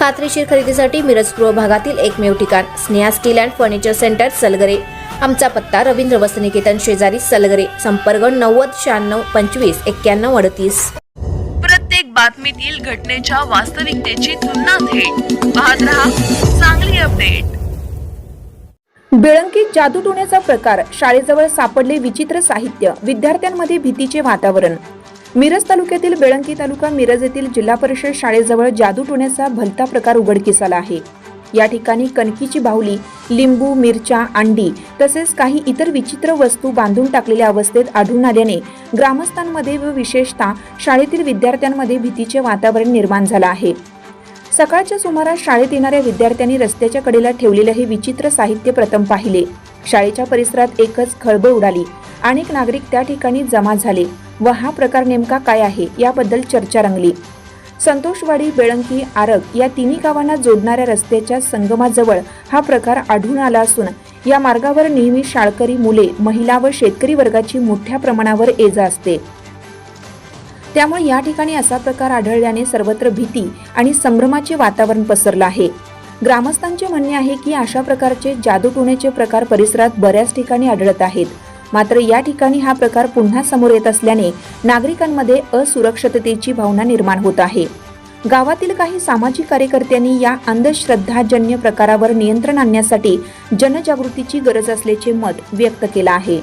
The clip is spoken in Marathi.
खात्रीशीर खरेदीसाठी मिरज पूर्व भागातील एकमेव ठिकाण Sneha steel and furniture centre Salgare. आमचा पत्ता रवींद्र वसनिकेतन शेजारी सलगरे संपर्क नव्वद शहाण्णव पंचवीस एक्क्याण्णव अडतीस. प्रत्येक बातमीतील घटनेच्या वास्तविकतेची तुलना थेट. पाहत रहा चांगली अपडेट. बिळंकीत जादूटोण्याचा प्रकार शाळेजवळ सापडले विचित्र साहित्य विद्यार्थ्यांमध्ये भीतीचे वातावरण. मिरज तालुक्यातील बेळंकी तालुका मिरज येथील जिल्हा परिषद शाळेजवळ जादूटोण्याचा भलता प्रकार उघडकीस आला आहे. या ठिकाणी कणकीची बाहुली लिंबू मिरच्या अंडी तसेच काही इतर विचित्र वस्तू बांधून टाकलेल्या अवस्थेत आढळून आल्याने ग्रामस्थांमध्ये व विशेषतः शाळेतील विद्यार्थ्यांमध्ये भीतीचे वातावरण निर्माण झालं आहे. सकाळच्या सुमारास शाळेत येणाऱ्या विद्यार्थ्यांनी रस्त्याच्या कडेला ठेवलेले हे विचित्र साहित्य प्रथम पाहिले. शाळेच्या परिसरात एकच खळबळ उडाली. अनेक नागरिक त्या ठिकाणी जमा झाले. व हा प्रकार नेमका काय आहे याबद्दल चर्चा रंगली. संतोषवाडी बेळंकी आरग या तिन्ही गावांना जोडणाऱ्या रस्त्याच्या संगमाजवळ हा प्रकार आढळून आला असून या मार्गावर नेहमी शाळकरी मुले महिला व शेतकरी वर्गाची मोठ्या प्रमाणावर ये जा असते. त्यामुळे या ठिकाणी असा प्रकार आढळल्याने सर्वत्र भीती आणि संभ्रमाचे वातावरण पसरलं आहे. ग्रामस्थांचे म्हणणे आहे की अशा प्रकारचे जादूटोण्याचे प्रकार परिसरात बऱ्याच ठिकाणी आढळत आहेत. मात्र या ठिकाणी हा प्रकार पुन्हा समोर येत असल्याने नागरिकांमध्ये असुरक्षिततेची भावना निर्माण होत आहे. गावातील काही सामाजिक कार्यकर्त्यांनी या अंधश्रद्धाजन्य प्रकारावर नियंत्रण आणण्यासाठी जनजागृतीची गरज असल्याचे मत व्यक्त केलं आहे.